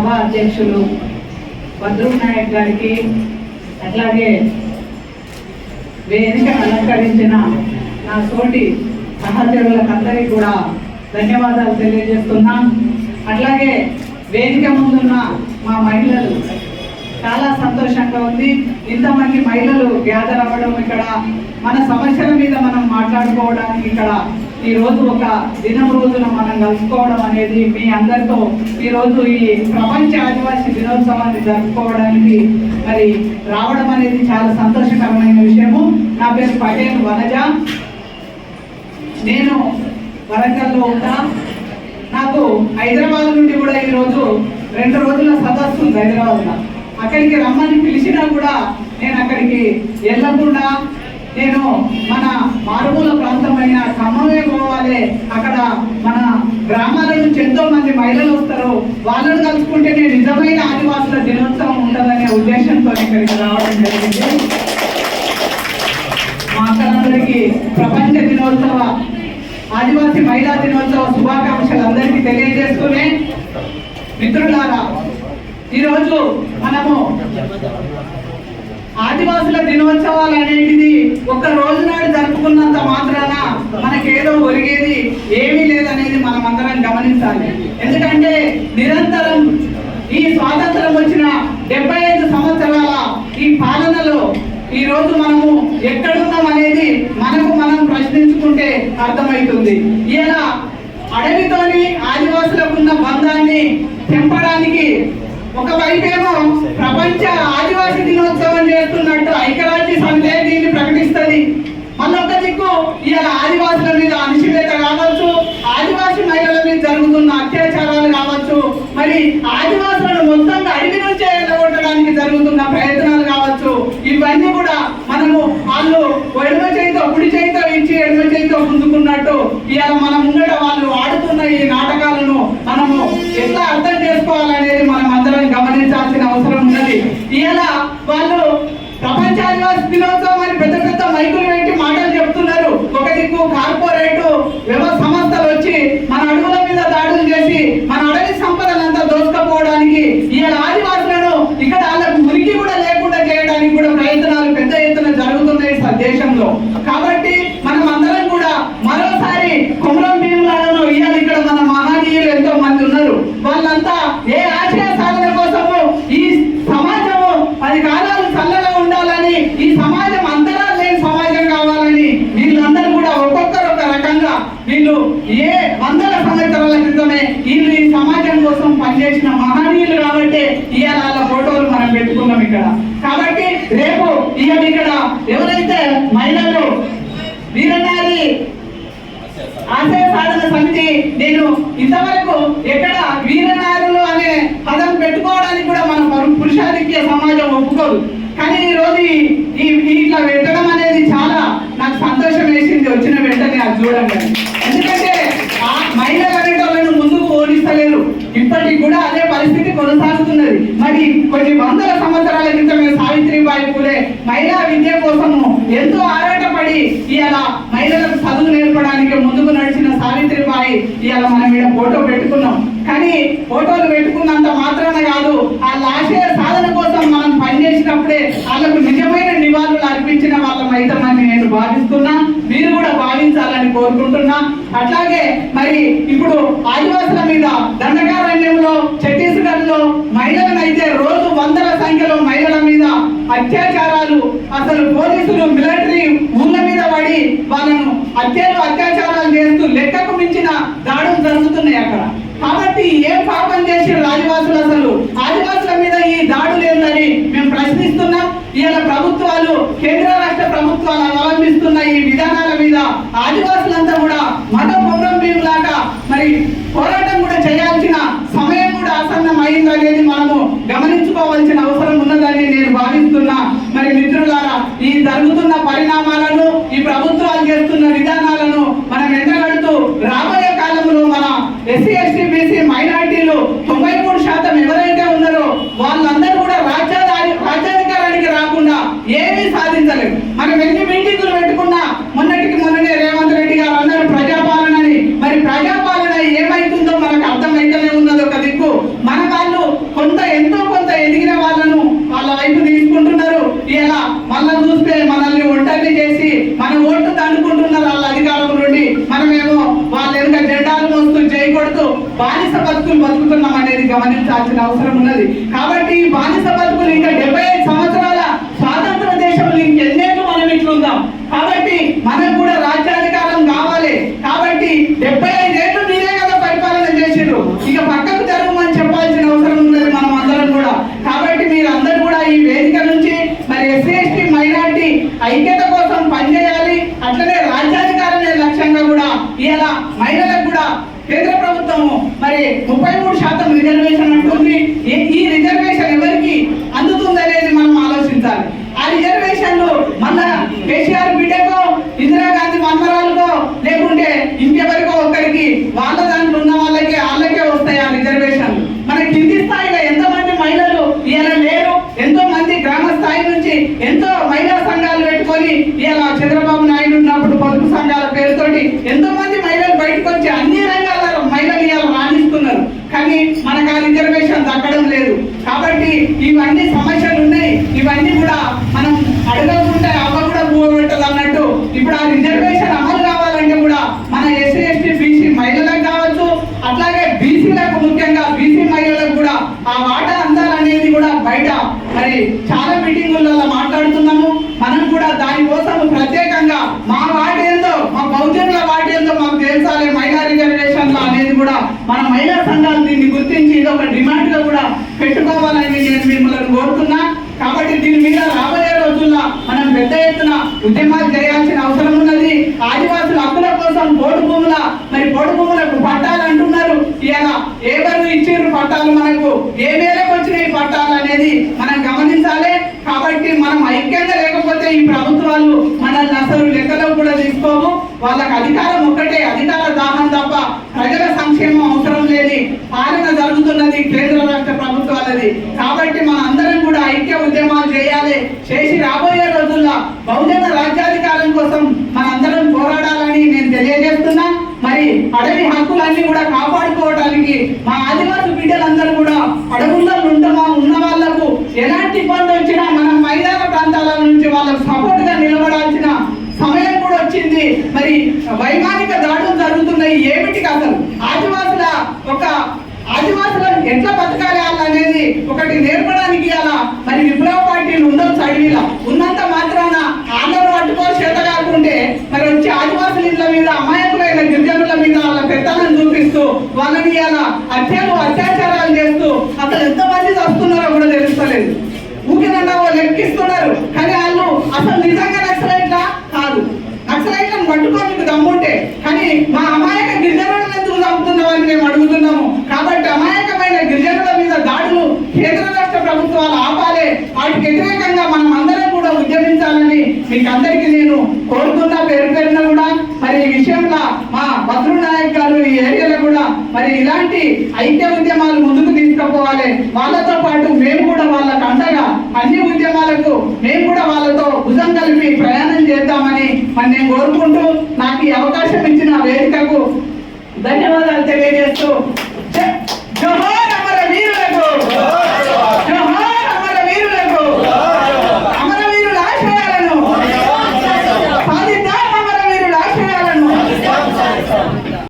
సభ అధ్యక్షులు భద్రం నాయక్ గారికి అట్లాగే వేదిక అలంకరించిన నా తోటి సహచరులకందరికీ కూడా ధన్యవాదాలు తెలియజేస్తున్నాం. అట్లాగే వేదిక ముందున్న మా మహిళలు చాలా సంతోషంగా ఉంది. ఇంతమంది మహిళలు గ్యాదర్ అవ్వడం ఇక్కడ మన సమస్యల మీద మనం మాట్లాడుకోవడానికి ఇక్కడ ఈ రోజు ఒక దినం రోజున మనం కలుసుకోవడం అనేది మీ అందరితో ఈ రోజు ఈ ప్రపంచ ఆదివాసీ దినోత్సవాన్ని జరుపుకోవడానికి మరి రావడం అనేది చాలా సంతోషకరమైన విషయము. నా పేరు పటేల్ వనజ. నేను వరంగల్లో ఉంటా. నాకు హైదరాబాద్ నుండి కూడా ఈరోజు రెండు రోజుల సదస్సు ఉంది హైదరాబాద్లో. అక్కడికి రమ్మని పిలిచినా కూడా నేను అక్కడికి వెళ్ళకుండా నేను మన మారుమూల ప్రాంతమైన ఖమ్మమే పోవాలి అక్కడ మన గ్రామాల నుంచి ఎంతో మంది మహిళలు వస్తారు. వాళ్ళను కలుసుకుంటేనే నిజమైన ఆదివాసుల దినోత్సవం ఉండదనే ఉద్దేశంతో ఇక్కడికి రావడం జరిగింది. మా అక్కలందరికీ ప్రపంచ దినోత్సవ ఆదివాసీ మహిళా దినోత్సవ శుభాకాంక్షలు అందరికీ తెలియజేస్తూనే మిత్రులారా ఈరోజు మనము ఆదివాసుల దినోత్సవాలు అనేటిది ఒక రోజు నాడు జరుపుకున్నంత మాత్రాన మనకేదో ఒరిగేది ఏమీ లేదనేది మనం అందరం గమనించాలి. ఎందుకంటే నిరంతరం ఈ స్వాతంత్రం వచ్చిన డెబ్బై ఐదు సంవత్సరాల ఈ పాలనలో ఈ రోజు మనము ఎక్కడున్నాం అనేది మనకు మనం ప్రశ్నించుకుంటే అర్థమవుతుంది ఇలా అడవితోని ఆదివాసులకు ఉన్న బంధాన్ని తెంపడానికి ఒకవైపేమో ప్రపంచ ఆదివాసీ దినోత్సవం చేస్తున్నట్టు ఐక్యరాజ్య సమితి దీన్ని ప్రకటిస్తుంది. మళ్ళొక దిక్కు ఇలా ఆదివాసుల మీద అణిచివేత కావచ్చు ఆదివాసీ మహిళల మీద జరుగుతున్న అత్యాచారాలు కావచ్చు. మరి ఆదివాసుల మొత్తంగా అడవి నుంచే వెళ్ళగొట్టడానికి జరుగుతున్న ప్రయత్నాలు కావచ్చు ఇవన్నీ కూడా మనము వాళ్ళు ఎడమ చేయితో కుడి చేయితో ఇచ్చి ఎడమ చేయితో గుంజుకున్నట్టు ఇవాళ మన ముంగట వాళ్ళు ఆడుతున్న ఈ నాటకాలను మనము ఎట్లా అర్థం చేసుకోవాలనేది మనం అందరం గమనించాల్సిన అవసరం ఉన్నది ఇవాళ వాళ్ళు ప్రపంచ ఆదివాసీ దినోత్సవం అని పెద్ద పెద్ద మైకులు పెట్టి మాటలు చెప్తున్నారు ఒక దిక్కు కార్పొరేట్ వ్యవ సంస్థలు వచ్చి మన అడవుల మీద దాడులు చేసి మన అడవి సంపదలంతా దోచుకపోవడానికి ఇవాళ ఆదివాసులను ఇక్కడ వాళ్ళకు మురికి కూడా లేకుండా చేయడానికి కూడా ప్రయత్నాలు పెద్ద ఎత్తున జరుగుతున్నాయి స- దేశంలో కాబట్టి మనం అందరం కూడా మరోసారి కుమరం భీములను ఇవాళ ఇక్కడ మన మహనీయులు ఎంతో మంది ఉన్నారు వాళ్ళంతా ఏ ఆశయ సాధన కోసము ఈ సమాజము పది కాలాలు చల్లగా ఉండాలని ఈ సమాజం అంతరా లేని సమాజం కావాలని వీళ్ళందరూ కూడా ఒక్కొక్కరు ఒక రకంగా వీళ్ళు ఏ వందల సంవత్సరాల క్రితమే వీళ్ళు ఈ సమాజం కోసం పనిచేసిన మహనీయులు కాబట్టి ఇవాళ వాళ్ళ ఫోటోలు మనం పెట్టుకున్నాం ఇక్కడ కాబట్టి రేపు ఇవాళ ఇక్కడ ఎవరైతే మహిళలు వీరనారి ఆశయ సాధన సమితి నేను ఇంతవరకు ఎక్కడ వీరనారులు అనే పదం పెట్టుకోవడానికి కూడా మన పురుషాధిక్య సమాజం ఒప్పుకోదు. కానీ ఈ రోజు ఈ- ఇట్లా పెట్టడం అనేది చాలా నాకు సంతోషం వేసింది వచ్చిన వెంటనే అది చూడండి ఎందుకంటే ఆ మహిళలు అనేటోళ్ళను ముందుకు ఓడిస్తలేరు. ఇప్పటికి కూడా అదే పరిస్థితి కొనసాగుతున్నది. మరి కొన్ని వందల సంవత్సరాల క్రితమే సావిత్రిబాయి పూలే మహిళా విద్య కోసము ఎంతో ఆరాటపడి ఇలా మహిళలకు చదువు నేర్పడానికి ముందు నడిచిన సావిత్రిబాయి ఇవాళ మనం ఇక్కడ ఫోటో పెట్టుకున్నాం. కానీ ఫోటోలు పెట్టుకున్నంత మాత్రాన కాదు ఆ లాశయ సాధన కోసం మనం పనిచేసినప్పుడే వాళ్ళకు నిజమైన నివాళులు అర్పించిన వాళ్ళం అవుతామని నేను భావిస్తున్నా. మీరు కూడా భావించాలని కోరుకుంటున్నా. అట్లాగే మరి ఇప్పుడు ఆదివాసుల మీద దండకారణ్యంలో ఛత్తీస్గఢ్లో మహిళలనైతే రోజు వందల సంఖ్యలో మహిళల మీద అత్యాచారాలు అసలు పోలీసులు మిలిటరీ ఊళ్ళ మీద పడి వాళ్ళను హత్యలు అత్యాచారాలు చేస్తూ లెక్కకు మించిన దాడులు జరుగుతున్నాయి అక్కడ. కాబట్టి ఏం పాపం చేసిన ఆదివాసులు అసలు? ఆదివాసుల మీద ఈ దాడులు లేదని మేము ప్రశ్నిస్తున్నాం. ఇవాళ ప్రభుత్వాలు కేంద్ర రాష్ట్ర ప్రభుత్వాలు అవలంబిస్తున్న ఈ విధానాల మీద ఆదివాసులంతా కూడా మత పొంగం లాగా మరి పోరాటం కూడా చేయాల్సిన సమయం కూడా ఆసన్నం అయింది అనేది మనము గమనించుకోవాల్సిన అవసరం ఉన్నదని నేను భావిస్తున్నా. మరి మిత్రులారా ఈ జరుగుతున్న పరిణామాలను ఈ ప్రభుత్వాలు చేస్తున్న విధానాలు ఎలా మళ్ళీ చూస్తే మనల్ని ఒంటరిని చేసి మన ఓట్లు తండుకుంటున్నారు వాళ్ళ అధికారం నుండి. మనమేమో వాళ్ళ వెనుక జెండాలు మోస్తూ చేయకూడదు బానిస బతుకులు బతుకుతున్నాం అనేది గమనించాల్సిన అవసరం ఉన్నది. కాబట్టి బానిస బతుకులు ఇంకా డెబ్బై ఐక్యత కోసం పనిచేయాలి. అట్లనే రాజ్యాధికారమే లక్ష్యంగా కూడా ఇలా మహిళలకు కూడా కేంద్ర ప్రభుత్వము మరి ముప్పై మూడు శాతం రిజర్వేషన్ అంటూ ఈ- ఈ రిజర్వేషన్ ఎవరికి అందుతుంది అనేది మనం ఆలోచించాలి ఆ రిజర్వేషన్లు మళ్ళా కేసీఆర్ బిడ్డకో ఇందిరాగాంధీ మన్మరాలకో లేకుంటే ఇంకెవరికో ఒక్కరికి వాళ్ళ దాంట్లో ఉన్న వాళ్ళకి వాళ్ళకే వస్తాయి ఆ రిజర్వేషన్లు మన కింది స్థాయిలో ఎంతమంది మహిళలు ఇలా లేరు ఎంతో మంది గ్రామ స్థాయి నుంచి ఎంతో మహిళా సంఘాలు పెట్టుకొని ఇలా చంద్రబాబు నాయుడు ఉన్నప్పుడు పొదుపు సంఘాల పేరుతోటి ఎంతో మంది మహిళలు బయటకు వచ్చి అన్ని రంగాలలో మహిళలు ఇలా రాణిస్తున్నారు కానీ మనకు ఆ రిజర్వేషన్ దక్కడం లేదు కాబట్టి ఇవన్నీ సమస్యలు ఉన్నాయి ఇవన్నీ కూడా మనం అడగకుంటే అవ్వ కూడా పువ్వు పెట్టదు అన్నట్టు ఇప్పుడు ఆ రిజర్వేషన్ అమలు కావాలంటే కూడా మన ఎస్సీ ఎస్టీ బీసీ మహిళలకు కావచ్చు అట్లాగే బీసీలకు ముఖ్యంగా బీసీ మహిళలకు కూడా ఆ వాటా అందాలనేది కూడా బయట మరి చాలా మీటింగులలో మాట్లాడుతున్నాము. మనం కూడా దానికోసం ప్రత్యేకంగా మా వాటి ఏందో మా బౌద్ధుల వాటి ఏందో మాకు తెలుసాలి. రిజర్వేషన్ రిజర్వేషన్లు అనేది కూడా మన మహిళా సంఘాలు దీన్ని గుర్తించి ఇది ఒక డిమాండ్గా కూడా పెట్టుకోవాలని నేను మిమ్మల్ని కోరుతున్నా. కాబట్టి దీని మీద రాబోయే రోజుల్లో మనం పెద్ద ఎత్తున ఉద్యమాలు చేయాల్సిన అవసరం ఉన్నది. ఆదివాసుల హక్కుల కోసం పోడు భూముల మరి పోడు భూములకు పట్టాలు అంటున్నారు. ఇలా ఎవరు ఇచ్చిర్రు పట్టాలు మనకు? ఏ మేరకు వచ్చినాయి పట్టాలు అనేది మనం గమనించాలి. కాబట్టి మనం ఐక్యంగా లేకపోతే ఈ ప్రభుత్వాలు మనల్ని అసలు లెక్కలో కూడా తీసుకోవు. వాళ్ళకి అధికారం ఒక్కటే అధికార దాహం తప్ప ప్రజల సంక్షేమం అవసరం లేని పాలన జరుగుతున్నది కేంద్ర రాష్ట్ర ప్రభుత్వాలది. కాబట్టి కార్యక్రమాలు చేయాలి. చేసి రాబోయే రోజుల్లో బహుజన రాజ్యాధికారం కోసం మనందరం పోరాడాలని నేను తెలియజేస్తున్నా. మరి అడవి హక్కులన్నీ కూడా కాపాడుకోవడానికి మా ఆదివాసి బిడ్డలందరూ కూడా అడవుల్లో ఉంటున్నా ఉన్న వాళ్ళకు ఎలాంటి ఇబ్బంది వచ్చినా మనం మైదాన ప్రాంతాల నుంచి వాళ్ళకు సపోర్ట్గా నిలబడాల్సిన సమయం కూడా వచ్చింది. మరి వైమానిక దాడులు జరుగుతున్నాయి. ఏమిటి అసలు? ఆదివాసుల ఒక ఆదివాసులను ఎట్లా బతకాలి అనేది ఒకటి నేర్పడానికి అలా మరి విప్లవ పార్టీలు ఉండవు అడవిలో ఉన్నంత మాత్రాన ఆంధ్ర పట్టుకో చేత కాకుంటే మరి వచ్చి ఆదివాసుల ఇళ్ళ మీద అమాయకులైన గిరిజనుల మీద వాళ్ళ పెత్తనం చూపిస్తూ వాళ్ళని అలా హత్యలు అత్యాచారాలు చేస్తూ అసలు ఎంతమంది వస్తున్నారో కూడా తెలుస్తలేదు ఊకినన్నా వాళ్ళు లెక్కిస్తున్నారు కానీ వాళ్ళు అసలు నిజంగా నక్సలైట్లా కాదు నక్సలైట్లను పట్టుకోనికి దమ్ముంటే కానీ మా అమాయక గిరిజనులను ఎందుకు చంపుతున్నామని మేము అడుగుతున్నాము కాబట్టి అమాయకమైన గిరిజనుల మీద దాడులు కేంద్ర రాష్ట్ర ప్రభుత్వాలు ఆపాలి వాటికి వ్యతిరేకంగా మనం అందరం కూడా ఉద్యమించాలని మీకు అందరికీ నేను కోరుతున్న పేరు పేరున కూడా మరి ఈ విషయంలో మా భద్రు నాయక్ గారు ఈ ఏరియాలో కూడా మరి ఇలాంటి ఐక్య ఉద్యమాలు ముందుకు తీసుకుపోవాలి. వాళ్ళతో పాటు మేము కూడా వాళ్ళకు అండగా అన్ని ఉద్యమాలకు మేము కూడా వాళ్ళతో భుజం కలిపి ప్రయాణం చేద్దామని మరి నేను కోరుకుంటూ నాకు ఈ అవకాశం ఇచ్చిన వేదికకు ధన్యవాదాలు తెలియజేస్తూ